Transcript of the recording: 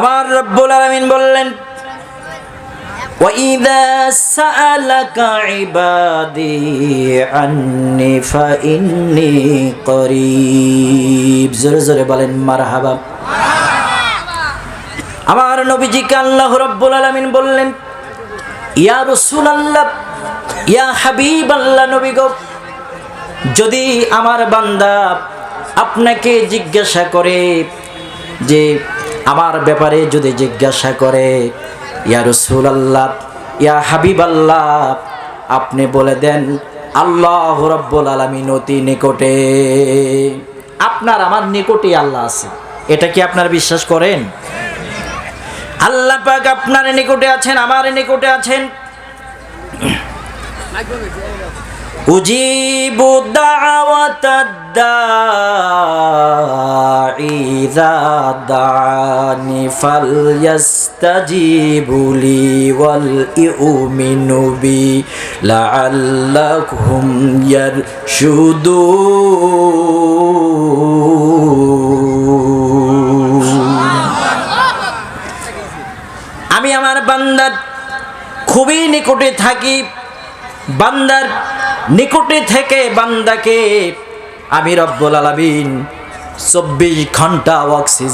আমার রব্বুল আলামিন বললেন وَإِذَا سَأَلَكَ عِبَادِي عَنِّي فَإِنِّي قَرِيب জোরে জোরে বলেন মারহাবা আমার নবীজিকে আল্লাহ রব্বুল আলামিন বললেন ইয়া রাসূলুল্লাহ ইয়া হাবিবাল্লাহ নবী গো যদি আমার বান্দা আপনাকে জিজ্ঞাসা করে যে আমার ব্যাপারে যদি জিজ্ঞাসা করে, ইয়া রসুল আল্লাহ ইয়া হাবিব আল্লাহ আপনি বলে দেন, আল্লাহ রব্বুল আলমী নতি নিকটে। আপনার আমার নিকটে আল্লাহ আছে। এটা কি আপনার বিশ্বাস করেন? আল্লাহ পাক আপনার নিকটে আছেন, আমার নিকটে আছেন। দা إذا دعاني فليستجيبوا لي وليؤمنوا بي لعلهم يرشدون আমি আমার বান্দার খুবই নিকটে থাকি বান্দার নিকটে থেকে বান্দাকে আমি রব্বুল আলামিন চব্বিশ ঘন্টা অক্সিজেন